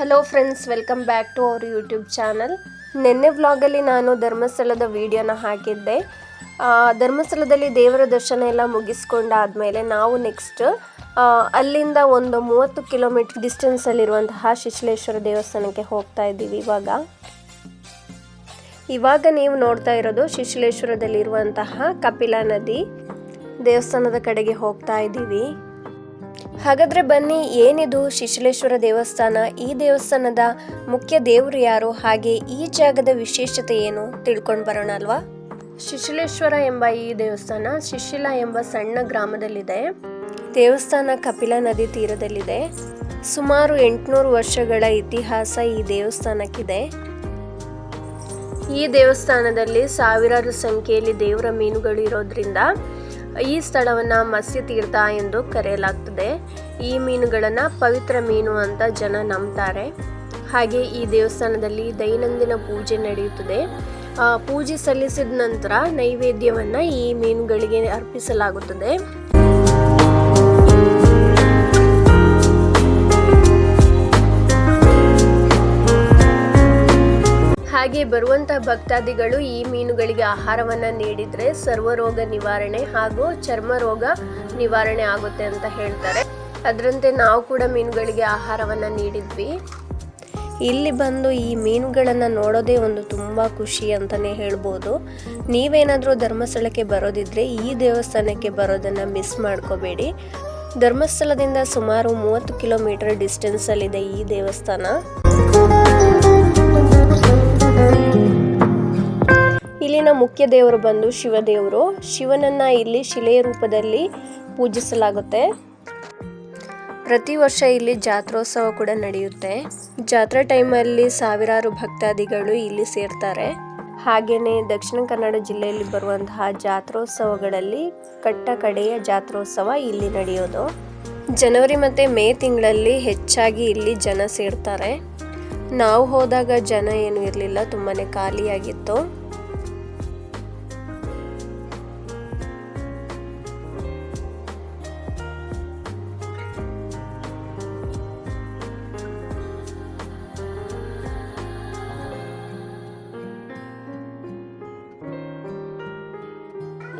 Hello friends welcome back to our YouTube channel ನಿನ್ನೆ ವ್ಲಾಗಲ್ಲಿ ನಾನು ಧರ್ಮಸ್ಥಳದ ವಿಡಿಯೋನ ಹಾಕಿದ್ದೆ. ಧರ್ಮಸ್ಥಳದಲ್ಲಿ ದೇವರ ದರ್ಶನ ಎಲ್ಲ ಮುಗಿಸ್ಕೊಂಡಾದ್ಮೇಲೆ ನಾವು ನೆಕ್ಸ್ಟ್ ಅಲ್ಲಿಂದ ಒಂದು ಮೂವತ್ತು ಕಿಲೋಮೀಟರ್ ಡಿಸ್ಟೆನ್ಸಲ್ಲಿರುವಂತಹ ಶಿಶ್ಲೇಶ್ವರ ದೇವಸ್ಥಾನಕ್ಕೆ ಹೋಗ್ತಾ ಇದ್ದೀವಿ ಇವಾಗ. ಇವಾಗ ನೀವು ನೋಡ್ತಾ ಇರೋದು ಶಿಶ್ಲೇಶ್ವರದಲ್ಲಿರುವಂತಹ ಕಪಿಲಾ ನದಿ ದೇವಸ್ಥಾನದ ಕಡೆಗೆ ಹೋಗ್ತಾ ಇದ್ದೀವಿ. ಹಾಗಾದ್ರೆ ಬನ್ನಿ, ಏನಿದು ಶಿಶಿಲೇಶ್ವರ ದೇವಸ್ಥಾನ? ಈ ದೇವಸ್ಥಾನದ ಮುಖ್ಯ ದೇವರು ಯಾರು? ಹಾಗೆ ಈ ಜಾಗದ ವಿಶೇಷತೆ ಏನು ತಿಳ್ಕೊಂಡು ಬರೋಣ ಅಲ್ವಾ? ಶಿಶಿಲೇಶ್ವರ ಎಂಬ ಈ ದೇವಸ್ಥಾನ ಶಿಶಿಲ ಎಂಬ ಸಣ್ಣ ಗ್ರಾಮದಲ್ಲಿದೆ. ದೇವಸ್ಥಾನ ಕಪಿಲ ನದಿ ತೀರದಲ್ಲಿದೆ. ಸುಮಾರು ಎಂಟುನೂರು ವರ್ಷಗಳ ಇತಿಹಾಸ ಈ ದೇವಸ್ಥಾನಕ್ಕಿದೆ. ಈ ದೇವಸ್ಥಾನದಲ್ಲಿ ಸಾವಿರಾರು ಸಂಖ್ಯೆಯಲ್ಲಿ ದೇವರ ಮೀನುಗಳು ಇರೋದ್ರಿಂದ ಈ ಸ್ಥಳವನ್ನು ಮತ್ಸ್ಯ ತೀರ್ಥ ಎಂದು ಕರೆಯಲಾಗ್ತದೆ. ಈ ಮೀನುಗಳನ್ನು ಪವಿತ್ರ ಮೀನು ಅಂತ ಜನ ನಂಬ್ತಾರೆ. ಹಾಗೆ ಈ ದೇವಸ್ಥಾನದಲ್ಲಿ ದೈನಂದಿನ ಪೂಜೆ ನಡೆಯುತ್ತದೆ. ಪೂಜೆ ಸಲ್ಲಿಸಿದ ನಂತರ ನೈವೇದ್ಯವನ್ನು ಈ ಮೀನುಗಳಿಗೆ ಅರ್ಪಿಸಲಾಗುತ್ತದೆ. ಹಾಗೆ ಬರುವಂತಹ ಭಕ್ತಾದಿಗಳು ಈ ಮೀನುಗಳಿಗೆ ಆಹಾರವನ್ನ ನೀಡಿದ್ರೆ ಸರ್ವರೋಗ ನಿವಾರಣೆ ಹಾಗೂ ಚರ್ಮ ರೋಗ ನಿವಾರಣೆ ಆಗುತ್ತೆ ಅಂತ ಹೇಳ್ತಾರೆ. ಅದರಂತೆ ನಾವು ಕೂಡ ಮೀನುಗಳಿಗೆ ಆಹಾರವನ್ನ ನೀಡಿದ್ವಿ. ಇಲ್ಲಿ ಬಂದು ಈ ಮೀನುಗಳನ್ನು ನೋಡೋದೇ ಒಂದು ತುಂಬ ಖುಷಿ ಅಂತಲೇ ಹೇಳ್ಬೋದು. ನೀವೇನಾದರೂ ಧರ್ಮಸ್ಥಳಕ್ಕೆ ಬರೋದಿದ್ರೆ ಈ ದೇವಸ್ಥಾನಕ್ಕೆ ಬರೋದನ್ನು ಮಿಸ್ ಮಾಡ್ಕೋಬೇಡಿ. ಧರ್ಮಸ್ಥಳದಿಂದ ಸುಮಾರು ಮೂವತ್ತು ಕಿಲೋಮೀಟರ್ ಡಿಸ್ಟೆನ್ಸಲ್ಲಿದೆ ಈ ದೇವಸ್ಥಾನ. ಇಲ್ಲಿನ ಮುಖ್ಯ ದೇವರು ಬಂದು ಶಿವದೇವರು. ಶಿವನನ್ನ ಇಲ್ಲಿ ಶಿಲೆಯ ರೂಪದಲ್ಲಿ ಪೂಜಿಸಲಾಗುತ್ತೆ. ಪ್ರತಿ ವರ್ಷ ಇಲ್ಲಿ ಜಾತ್ರೋತ್ಸವ ಕೂಡ ನಡೆಯುತ್ತೆ. ಜಾತ್ರಾ ಟೈಮಲ್ಲಿ ಸಾವಿರಾರು ಭಕ್ತಾದಿಗಳು ಇಲ್ಲಿ ಸೇರ್ತಾರೆ. ಹಾಗೆಯೇ ದಕ್ಷಿಣ ಕನ್ನಡ ಜಿಲ್ಲೆಯಲ್ಲಿ ಬರುವಂತಹ ಜಾತ್ರೋತ್ಸವಗಳಲ್ಲಿ ಕಟ್ಟ ಕಡೆಯ ಜಾತ್ರೋತ್ಸವ ಇಲ್ಲಿ ನಡೆಯೋದು. ಜನವರಿ ಮತ್ತು ಮೇ ತಿಂಗಳಲ್ಲಿ ಹೆಚ್ಚಾಗಿ ಇಲ್ಲಿ ಜನ ಸೇರ್ತಾರೆ. ನಾವು ಹೋದಾಗ ಜನ ಏನು ಇರಲಿಲ್ಲ ತುಂಬಾ ಖಾಲಿಯಾಗಿತ್ತು.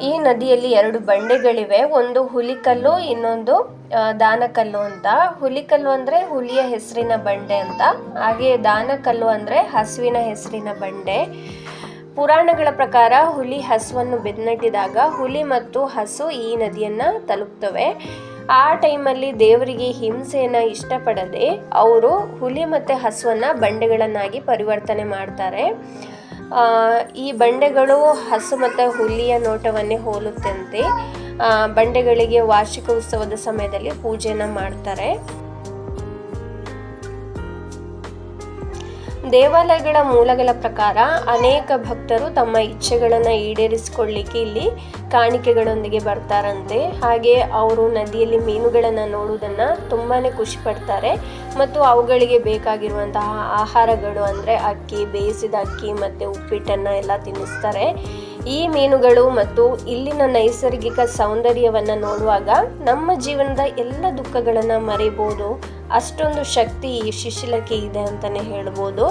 ಈ ನದಿಯಲ್ಲಿ ಎರಡು ಬಂಡೆಗಳಿವೆ. ಒಂದು ಹುಲಿಕಲ್ಲು, ಇನ್ನೊಂದು ದಾನಕಲ್ಲು ಅಂತ. ಹುಲಿಕಲ್ಲು ಅಂದ್ರೆ ಹುಲಿಯ ಹೆಸರಿನ ಬಂಡೆ ಅಂತ. ಹಾಗೆ ದಾನಕಲ್ಲು ಅಂದ್ರೆ ಹಸುವಿನ ಹೆಸರಿನ ಬಂಡೆ. ಪುರಾಣಗಳ ಪ್ರಕಾರ ಹುಲಿ ಹಸುವನ್ನು ಬೆನ್ನಟ್ಟಿದಾಗ ಹುಲಿ ಮತ್ತು ಹಸು ಈ ನದಿಯನ್ನ ತಲುಪ್ತವೆ. ಆ ಟೈಮಲ್ಲಿ ದೇವರಿಗೆ ಹಿಂಸೆಯನ್ನ ಇಷ್ಟಪಡದೆ ಅವರು ಹುಲಿ ಮತ್ತೆ ಹಸುವನ್ನ ಬಂಡೆಗಳನ್ನಾಗಿ ಪರಿವರ್ತನೆ ಮಾಡ್ತಾರೆ. ಈ ಬಂಡೆಗಳು ಹಸು ಮತ್ತು ಹುಲಿಯ ನೋಟವನ್ನೇ ಹೋಲುತ್ತಂತೆ. ಬಂಡೆಗಳಿಗೆ ವಾರ್ಷಿಕ ಉತ್ಸವದ ಸಮಯದಲ್ಲಿ ಪೂಜೆಯನ್ನು ಮಾಡ್ತಾರೆ. ದೇವಾಲಯಗಳ ಮೂಲಗಳ ಪ್ರಕಾರ ಅನೇಕ ಭಕ್ತರು ತಮ್ಮ ಇಚ್ಛೆಗಳನ್ನು ಈಡೇರಿಸಿಕೊಳ್ಳಿಕ್ಕೆ ಇಲ್ಲಿ ಕಾಣಿಕೆಗಳೊಂದಿಗೆ ಬರ್ತಾರಂತೆ. ಹಾಗೆ ಅವರು ನದಿಯಲ್ಲಿ ಮೀನುಗಳನ್ನು ನೋಡುವುದನ್ನು ತುಂಬಾ ಖುಷಿ ಪಡ್ತಾರೆ. ಮತ್ತು ಅವುಗಳಿಗೆ ಬೇಕಾಗಿರುವಂತಹ ಆಹಾರಗಳು ಅಂದರೆ ಅಕ್ಕಿ, ಬೇಯಿಸಿದ ಅಕ್ಕಿ ಮತ್ತು ಉಪ್ಪಿಟ್ಟನ್ನು ಎಲ್ಲ ತಿನ್ನಿಸ್ತಾರೆ. ಈ ಮೀನುಗಳು ಮತ್ತು ಇಲ್ಲಿನ ನೈಸರ್ಗಿಕ ಸೌಂದರ್ಯವನ್ನು ನೋಡುವಾಗ ನಮ್ಮ ಜೀವನದ ಎಲ್ಲ ದುಃಖಗಳನ್ನು ಮರೆಯಬಹುದು. ಅಷ್ಟೊಂದು ಶಕ್ತಿ ಈ ಶಿಶಿಲಕ್ಕೆ ಇದೆ ಅಂತಲೇ ಹೇಳ್ಬೋದು.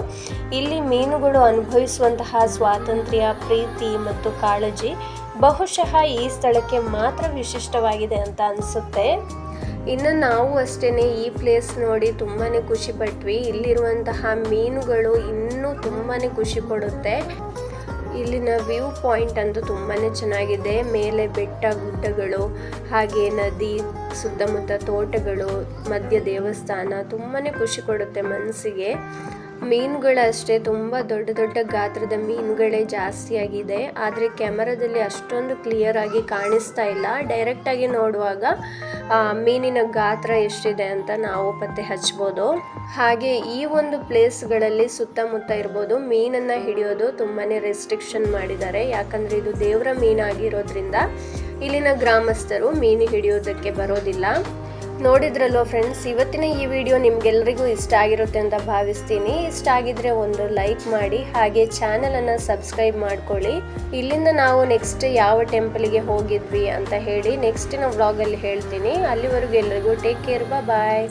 ಇಲ್ಲಿ ಮೀನುಗಳು ಅನುಭವಿಸುವಂತಹ ಸ್ವಾತಂತ್ರ್ಯ, ಪ್ರೀತಿ ಮತ್ತು ಕಾಳಜಿ ಬಹುಶಃ ಈ ಸ್ಥಳಕ್ಕೆ ಮಾತ್ರ ವಿಶಿಷ್ಟವಾಗಿದೆ ಅಂತ ಅನಿಸುತ್ತೆ. ಇನ್ನು ನಾವು ಅಷ್ಟೇ ಈ ಪ್ಲೇಸ್ ನೋಡಿ ತುಂಬಾ ಖುಷಿ ಪಟ್ವಿ. ಇಲ್ಲಿರುವಂತಹ ಮೀನುಗಳು ಇನ್ನೂ ತುಂಬಾ ಖುಷಿ ಕೊಡುತ್ತೆ. ಇಲ್ಲಿನ ವ್ಯೂ ಪಾಯಿಂಟ್ ಅಂತೂ ತುಂಬಾ ಚೆನ್ನಾಗಿದೆ. ಮೇಲೆ ಬೆಟ್ಟ, ಗುಡ್ಡಗಳು, ಹಾಗೆ ನದಿ, ಸುತ್ತಮುತ್ತ ತೋಟಗಳು, ಮಧ್ಯ ದೇವಸ್ಥಾನ ತುಂಬಾ ಖುಷಿ ಕೊಡುತ್ತೆ ಮನಸ್ಸಿಗೆ. ಮೀನುಗಳಷ್ಟೇ ತುಂಬ ದೊಡ್ಡ ದೊಡ್ಡ ಗಾತ್ರದ ಮೀನುಗಳೇ ಜಾಸ್ತಿ ಆಗಿದೆ. ಆದರೆ ಕ್ಯಾಮರಾದಲ್ಲಿ ಅಷ್ಟೊಂದು ಕ್ಲಿಯರ್ ಆಗಿ ಕಾಣಿಸ್ತಾ ಇಲ್ಲ. ಡೈರೆಕ್ಟಾಗಿ ನೋಡುವಾಗ ಮೀನಿನ ಗಾತ್ರ ಎಷ್ಟಿದೆ ಅಂತ ನಾವು ಪತ್ತೆ ಹಚ್ಬೋದು. ಹಾಗೆ ಈ ಒಂದು ಪ್ಲೇಸ್ಗಳಲ್ಲಿ ಸುತ್ತಮುತ್ತ ಇರ್ಬೋದು, ಮೀನನ್ನು ಹಿಡಿಯೋದು ತುಂಬಾ ರೆಸ್ಟ್ರಿಕ್ಷನ್ ಮಾಡಿದ್ದಾರೆ. ಯಾಕಂದರೆ ಇದು ದೇವರ ಮೀನಾಗಿರೋದ್ರಿಂದ ಇಲ್ಲಿನ ಗ್ರಾಮಸ್ಥರು ಮೀನು ಹಿಡಿಯೋದಕ್ಕೆ ಬರೋದಿಲ್ಲ. ನೋಡಿದ್ರಲ್ವ ಫ್ರೆಂಡ್ಸ್ ಇವತ್ತಿನ ಈ ವಿಡಿಯೋ ನಿಮಗೆಲ್ಲರಿಗೂ ಇಷ್ಟ ಆಗಿರುತ್ತೆ ಅಂತ ಭಾವಿಸ್ತೀನಿ. ಇಷ್ಟ ಆಗಿದ್ರೆ ಒಂದು ಲೈಕ್ ಮಾಡಿ, ಹಾಗೆ ಚಾನಲನ್ನು ಸಬ್ಸ್ಕ್ರೈಬ್ ಮಾಡ್ಕೊಳ್ಳಿ. ಇಲ್ಲಿಂದ ನಾವು ನೆಕ್ಸ್ಟ್ ಯಾವ ಟೆಂಪಲ್ಗೆ ಹೋಗಿದ್ವಿ ಅಂತ ಹೇಳಿ ನೆಕ್ಸ್ಟಿನ ವ್ಲಾಗಲ್ಲಿ ಹೇಳ್ತೀನಿ. ಅಲ್ಲಿವರೆಗೂ ಎಲ್ಲರಿಗೂ ಟೇಕ್ ಕೇರ್ ಬಾಯ್